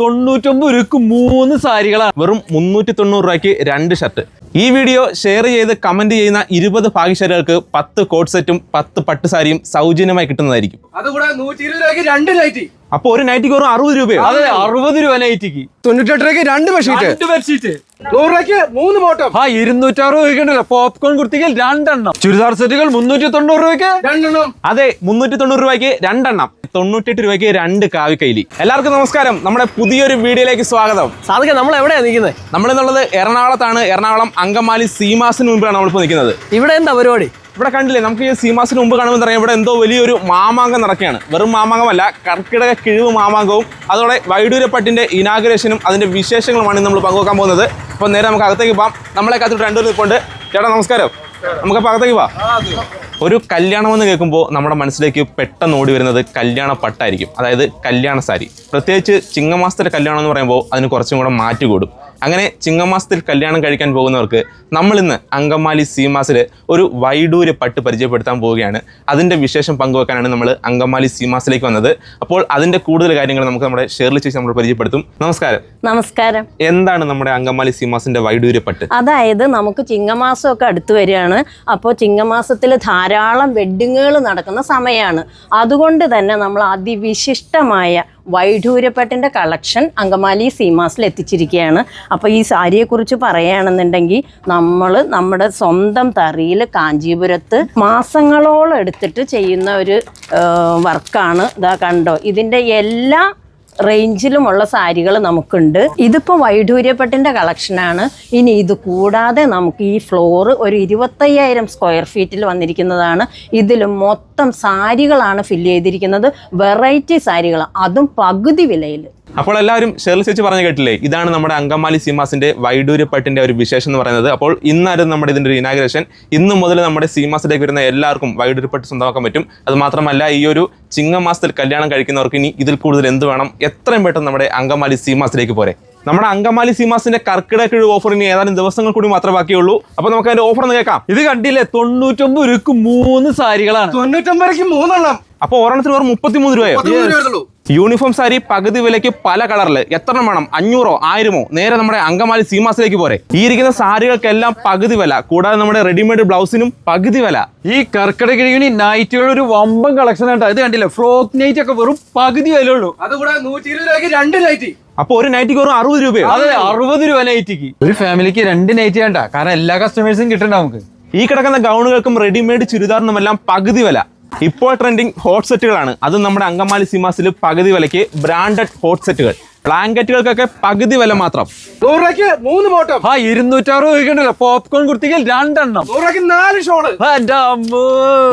തൊണ്ണൂറ്റൊമ്പത് രൂപക്ക് മൂന്ന് സാരികളാണ് വെറും മുന്നൂറ്റി തൊണ്ണൂറ് രൂപയ്ക്ക് രണ്ട് ഷർട്ട് ഈ വീഡിയോ ഷെയർ ചെയ്ത് കമന്റ് ചെയ്യുന്ന ഇരുപത് ഭാഗ്യശാലികൾക്ക് പത്ത് കോട്ട് സെറ്റും പത്ത് പട്ട് സാരിയും സൗജന്യമായി കിട്ടുന്നതായിരിക്കും. അപ്പൊ നൂറ്റി ഇരുപത് രൂപയ്ക്ക് രണ്ട് നൈറ്റി അപ്പോൾ ഒരു നൈറ്റിക്ക് വെറും അറുപത് രൂപയോ? അതെ അറുപത് രൂപ നൈറ്റിക്ക് തൊണ്ണൂറ്റെട്ട് രൂപയ്ക്ക് രണ്ട് ബെഡ്ഷീറ്റ് രണ്ട് ബെഡ്ഷീറ്റ് നൂറ് രൂപയ്ക്ക് മൂന്ന് ബോട്ടം ആ ഇരുന്നൂറ്ററുപത് രൂപയ്ക്കുണ്ടല്ലോ പോപ്കോൺ കുർത്തികൾ രണ്ടെണ്ണം. ചുരിദാർ സെറ്റുകൾ മുന്നൂറ്റി തൊണ്ണൂറ് രൂപയ്ക്ക്? രണ്ടെണ്ണം. അതെ മുന്നൂറ്റി തൊണ്ണൂറ് രൂപയ്ക്ക് രണ്ടെണ്ണം. തൊണ്ണൂറ്റെട്ട് രൂപയ്ക്ക് രണ്ട് കാവിക്കൈലി എല്ലാവർക്കും നമസ്കാരം. നമ്മുടെ പുതിയൊരു വീഡിയോയിലേക്ക് സ്വാഗതം. സാധിക്കാം നമ്മൾ എവിടെയാണ് നിൽക്കുന്നത് നമ്മളിന്നുള്ളത് എറണാകുളത്താണ്. എറണാകുളം അങ്കമാലി സീമാസിന് മുമ്പിലാണ് നമ്മളിപ്പോൾ നിൽക്കുന്നത്. ഇവിടെ എന്താ പരിപാടി? ഇവിടെ കണ്ടില്ലേ നമുക്ക് ഈ സീമാസിന് മുമ്പ് കാണുമ്പോൾ പറയാം ഇവിടെ എന്തോ വലിയൊരു മാമാങ്കം നടക്കുകയാണ്. വെറും മാമാങ്കമല്ല കർക്കിടക കിഴിവ് മാമാങ്കവും അതോടെ വൈഡൂരപ്പട്ടിന്റെ ഇനാഗ്രേഷനും അതിന്റെ വിശേഷങ്ങളുമാണ് നമ്മൾ പങ്കുവെക്കാൻ പോകുന്നത്. അപ്പോൾ നേരെ നമുക്ക് അകത്തേക്ക് പോകാം നമ്മളെ കാത്തിട്ട് രണ്ടുപേർ നിൽപ്പുണ്ട് ചേട്ടാ നമസ്കാരം. നമുക്ക് അപ്പോൾ അകത്തേക്ക് പോവാം. ഒരു കല്യാണം എന്ന് കേൾക്കുമ്പോൾ നമ്മുടെ മനസ്സിലേക്ക് പെട്ടെന്ന് ഓടി വരുന്നത് കല്യാണ പട്ടായിരിക്കും. അതായത് കല്യാണ സാരി. പ്രത്യേകിച്ച് ചിങ്ങമാസത്തിലെ കല്യാണം എന്ന് പറയുമ്പോൾ അതിന് കുറച്ചും കൂടെ മാറ്റി കൂടും. അങ്ങനെ ചിങ്ങമാസത്തിൽ കല്യാണം കഴിക്കാൻ പോകുന്നവർക്ക് നമ്മൾ ഇന്ന് അങ്കമാലി സീമാസിൽ ഒരു വൈഡൂര് പട്ട് പരിചയപ്പെടുത്താൻ പോവുകയാണ്. അതിന്റെ വിശേഷം പങ്കുവെക്കാനാണ് നമ്മൾ അങ്കമാലി സീമാസിലേക്ക് വന്നത്. അപ്പോൾ അതിന്റെ കൂടുതൽ കാര്യങ്ങൾ നമുക്ക് നമ്മുടെ ഷെയർലി ചേച്ചി നമ്മൾ പരിചയപ്പെടുത്തും. നമസ്കാരം. നമസ്കാരം. എന്താണ് നമ്മുടെ അങ്കമാലി സീമാസിന്റെ വൈഡൂര് പട്ട്? അതായത് നമുക്ക് ചിങ്ങമാസമൊക്കെ അടുത്ത് വരികയാണ്. അപ്പോൾ ചിങ്ങമാസത്തിൽ ധാരാളം വെഡ്ഡിങ്ങുകൾ നടക്കുന്ന സമയമാണ് അതുകൊണ്ട് തന്നെ നമ്മൾ അതിവിശിഷ്ടമായ വൈഡൂര്യപ്പട്ടിന്റെ കളക്ഷൻ അങ്കമാലി സീമാസിൽ എത്തിച്ചിരിക്കുകയാണ്. അപ്പോൾ ഈ സാരിയെക്കുറിച്ച് പറയുകയാണെന്നുണ്ടെങ്കിൽ നമ്മൾ നമ്മുടെ സ്വന്തം തറിയിൽ കാഞ്ചീപുരത്ത് മാസങ്ങളോളം എടുത്തിട്ട് ചെയ്യുന്ന ഒരു വർക്കാണ് ഇതാ കണ്ടോ ഇതിന്റെ എല്ലാ റേഞ്ചിലുമുള്ള സാരികൾ നമുക്കുണ്ട്. ഇതിപ്പോൾ വൈഡൂര്യപ്പട്ടിന്റെ കളക്ഷനാണ് ഇനി ഇത് കൂടാതെ നമുക്ക് ഈ ഫ്ലോർ ഒരു ഇരുപത്തയ്യായിരം സ്ക്വയർ ഫീറ്റിൽ വന്നിരിക്കുന്നതാണ്. ഇതിൽ മൊത്തം സാരികളാണ് ഫില്ല് ചെയ്തിരിക്കുന്നത്. വെറൈറ്റി സാരികൾ അതും പകുതി വിലയിൽ അപ്പോൾ എല്ലാവരും ഷെർലി ചേച്ചി പറഞ്ഞു കേട്ടില്ലേ? ഇതാണ് നമ്മുടെ അങ്കമാലി സീമാസിന്റെ വൈഡൂര്യപ്പട്ടിന്റെ ഒരു വിശേഷം എന്ന് പറയുന്നത്. അപ്പോൾ ഇന്നായിരുന്നു നമ്മുടെ ഇതിന്റെ ഒരു ഇനാഗ്രേഷൻ ഇന്ന് മുതൽ നമ്മുടെ സീമാസിലേക്ക് വരുന്ന എല്ലാവർക്കും വൈഡൂര്യപ്പട്ട് സ്വന്തമാക്കാൻ പറ്റും. അത് മാത്രമല്ല ഈ ഒരു ചിങ്ങമാസത്തിൽ കല്യാണം കഴിക്കുന്നവർക്ക് ഇനി ഇതിൽ കൂടുതൽ എന്ത് വേണം? എത്രയും പെട്ടെന്ന് നമ്മുടെ അങ്കമാലി സീമാസിലേക്ക് പോരെ. നമ്മുടെ അങ്കമാലി സീമാസിന്റെ കർക്കിടക കിഴിവ് ഓഫറിന് ഇനി ഏതാനും ദിവസങ്ങൾ കൂടി മാത്രമേ ബാക്കിയുള്ളൂ. അപ്പൊ നമുക്ക് അതിന്റെ ഓഫർ ഒന്ന് കേൾക്കാം. ഇത് കണ്ടില്ലേ? തൊണ്ണൂറ്റൊമ്പത് രൂപക്ക് മൂന്ന് സാരികളാണ്. തൊണ്ണൂറ്റൊമ്പത് രൂപയ്ക്ക് മൂന്നെണ്ണം. അപ്പോൾ ഒരെണ്ണത്തിന് വെറും മുപ്പത്തിമൂന്ന് രൂപയോ? യൂണിഫോം സാരി പകുതി വിലയ്ക്ക് പല കളറിൽ എത്ര വേണം? അഞ്ഞൂറോ? ആയിരമോ? നേരെ നമ്മുടെ അങ്കമാലി സീമാസിലേക്ക് പോരെ. ഈ ഇരിക്കുന്ന സാരികൾക്കെല്ലാം പകുതി വില. കൂടാതെ നമ്മുടെ റെഡിമെയ്ഡ് ബ്ലൗസിനും പകുതി വില. ഈ കർക്കിടക കിഴിവിന് നൈറ്റുകൾ ഒരു വമ്പൻ കളക്ഷൻ ആയിട്ട്. ഇത് കണ്ടില്ല? ഫ്രോക്ക് നൈറ്റ് ഒക്കെ വെറും പകുതി വില ഉള്ളൂ അതുകൂടാ നൂറ്റി ഇരുപത് രൂപയ്ക്ക് രണ്ട് നൈറ്റി അപ്പൊ ഒരു നൈറ്റിക്ക് വെറും അറുപത് രൂപയോ? അതെ അറുപത് രൂപ നൈറ്റിക്ക് ഒരു ഫാമിലിക്ക് രണ്ട് നൈറ്റ് വേണ്ട. കാരണം എല്ലാ കസ്റ്റമേഴ്സും കിട്ടണ്ട നമുക്ക്. ഈ കിടക്കുന്ന ഗൗണുകൾക്കും റെഡിമെയ്ഡ് ചുരിദാറിനുമെല്ലാം പകുതി വില. ഇപ്പോൾ ട്രെൻഡിങ് ഹോട്ട് സെറ്റുകളാണ് അത് നമ്മുടെ അങ്കമാലി സിമാസിൽ പകുതി വിലയ്ക്ക് ബ്രാൻഡഡ് ഹോട്ട് സെറ്റുകൾ ബ്ലാങ്കറ്റുകൾക്കൊക്കെ പകുതി വില മാത്രം. മൂന്ന് ബോട്ടം ആ ഇരുന്നൂറ്ററുപത് രൂപയ്ക്കുണ്ടല്ലോ. പോപ്കോൺ കുർത്തികൾ രണ്ടെണ്ണം. നാല് ഷോൾ. എന്റെ അമ്മോ.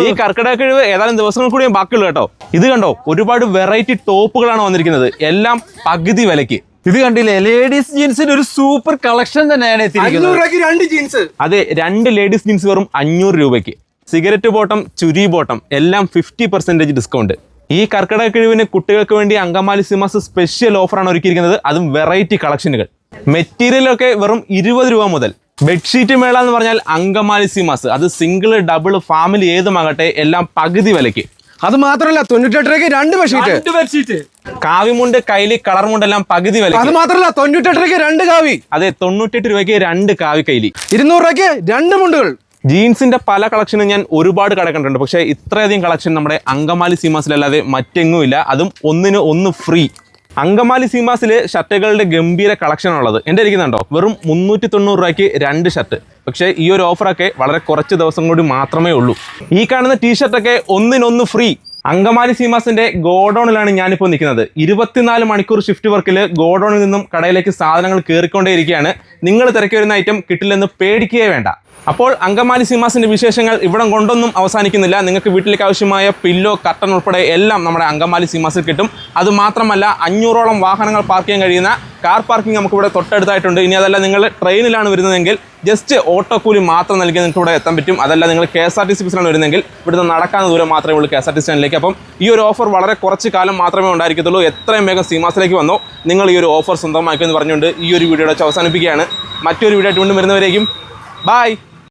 ഈ കർക്കിടക കിഴിവ് ഏതാനും ദിവസങ്ങൾ കൂടി ബാക്കിയുള്ളൂ കേട്ടോ. ഇത് കണ്ടോ? ഒരുപാട് വെറൈറ്റി ടോപ്പുകളാണ് വന്നിരിക്കുന്നത്. എല്ലാം പകുതി വിലയ്ക്ക്. ഇത് കണ്ടില്ലേ? ലേഡീസ് ജീൻസിന് ഒരു സൂപ്പർ കളക്ഷൻ തന്നെയാണ് അഞ്ഞൂറ് രൂപയ്ക്ക് രണ്ട് ജീൻസ് അതെ രണ്ട് ലേഡീസ് ജീൻസ് വെറും അഞ്ഞൂറ് രൂപയ്ക്ക്. സിഗരറ്റ് ബോട്ടം ചുരി ബോട്ടം എല്ലാം ഫിഫ്റ്റി പെർസെന്റേജ് ഡിസ്കൗണ്ട് ഈ കർക്കിടക കിഴിവിന് കുട്ടികൾക്ക് വേണ്ടി അങ്കമാലി സിമാസ് സ്പെഷ്യൽ ഓഫറാണ് ഒരുക്കിയിരിക്കുന്നത്. അതും വെറൈറ്റി കളക്ഷനുകൾ മെറ്റീരിയലൊക്കെ വെറും ഇരുപത് രൂപ മുതൽ. ബെഡ്ഷീറ്റ് മേള എന്ന് പറഞ്ഞാൽ അങ്കമാലി സിമാസ് അത് സിംഗിൾ ഡബിൾ ഫാമിലി ഏതുമാകട്ടെ എല്ലാം പകുതി വിലയ്ക്ക്. അത് മാത്രമല്ല തൊണ്ണൂറ്റെട്ട് രൂപയ്ക്ക് രണ്ട് ബെഡ്ഷീറ്റ് രണ്ട് ബെഡ്ഷീറ്റ് കാവിമുണ്ട് കൈലി കളർ മുണ്ടെല്ലാം പകുതി വില അത് മാത്രമല്ല തൊണ്ണൂറ്റെട്ട് രൂപയ്ക്ക് രണ്ട് കാവി. അതെ തൊണ്ണൂറ്റെട്ട് രൂപയ്ക്ക് രണ്ട് കാവി കൈലി. ഇരുന്നൂറ് രൂപയ്ക്ക് രണ്ട് മുണ്ടുകൾ. ജീൻസിന്റെ പല കളക്ഷനും ഞാൻ ഒരുപാട് കട കണ്ടിട്ടുണ്ട് പക്ഷേ ഇത്രയധികം കളക്ഷൻ നമ്മുടെ അങ്കമാലി സീമാസിലല്ലാതെ മറ്റെങ്ങുമില്ല അതും ഒന്നിന് ഒന്ന് ഫ്രീ. അങ്കമാലി സീമാസിൽ ഷർട്ടുകളുടെ ഗംഭീര കളക്ഷൻ ഉള്ളത് എന്റെ ഇരിക്കുന്നുണ്ടോ വെറും മുന്നൂറ്റി തൊണ്ണൂറ് രൂപയ്ക്ക് രണ്ട് ഷർട്ട്. പക്ഷേ ഈ ഒരു ഓഫറൊക്കെ വളരെ കുറച്ച് ദിവസം കൂടി മാത്രമേ ഉള്ളൂ. ഈ കാണുന്ന ടീഷർട്ടൊക്കെ ഒന്നിനൊന്ന് ഫ്രീ. അങ്കമാലി സീമാസിന്റെ ഗോഡൌണിലാണ് ഞാനിപ്പോൾ നിൽക്കുന്നത്. ഇരുപത്തിനാല് മണിക്കൂർ ഷിഫ്റ്റ് വർക്കിൽ ഗോഡൌണിൽ നിന്നും കടയിലേക്ക് സാധനങ്ങൾ കയറിക്കൊണ്ടേയിരിക്കുകയാണ്. നിങ്ങൾ തിരക്കി വരുന്ന ഐറ്റം കിട്ടില്ലെന്ന് പേടിക്കുകയേ വേണ്ട. അപ്പോൾ അങ്കമാലി സീമാസിന്റെ വിശേഷങ്ങൾ ഇവിടം കൊണ്ടൊന്നും അവസാനിക്കുന്നില്ല. നിങ്ങൾക്ക് വീട്ടിലേക്ക് ആവശ്യമായ പില്ലോ കർട്ടൻ ഉൾപ്പെടെ എല്ലാം നമ്മുടെ അങ്കമാലി സീമാസിൽ കിട്ടും. അതുമാത്രമല്ല അഞ്ഞൂറോളം വാഹനങ്ങൾ പാർക്ക് ചെയ്യാൻ കഴിയുന്ന കാർ പാർക്കിംഗ് നമുക്കിവിടെ തൊട്ടടുത്തായിട്ടുണ്ട്. ഇനി അതല്ല നിങ്ങൾ ട്രെയിനിലാണ് വരുന്നതെങ്കിൽ ജസ്റ്റ് ഓട്ടോ കൂലി മാത്രം നൽകി നിങ്ങൾക്ക് ഇവിടെ എത്താൻ പറ്റും. അതല്ല നിങ്ങൾ K S R T C ബസ്സിലാണ് വരുന്നതെങ്കിൽ ഇവിടുന്ന് നടക്കാൻ ദൂരം മാത്രമേ ഉള്ളൂ കെ എസ് ആർ ടി സ്റ്റാൻഡിലേക്ക് അപ്പം ഈ ഒരു ഓഫർ വളരെ കുറച്ച് കാലം മാത്രമേ ഉണ്ടായിരിക്കത്തുള്ളൂ. എത്രയും വേഗം സീമാസിലേക്ക് വന്നോ. നിങ്ങൾ ഈ ഒരു ഓഫർ സ്വന്തമാക്കുമെന്ന് പറഞ്ഞുകൊണ്ട് ഈ ഒരു വീഡിയോയുടെ അവസാനിപ്പിക്കുകയാണ്. മറ്റൊരു വീഡിയോ ആയിട്ട് വീണ്ടും വരുന്നവരേക്കും. ബായ്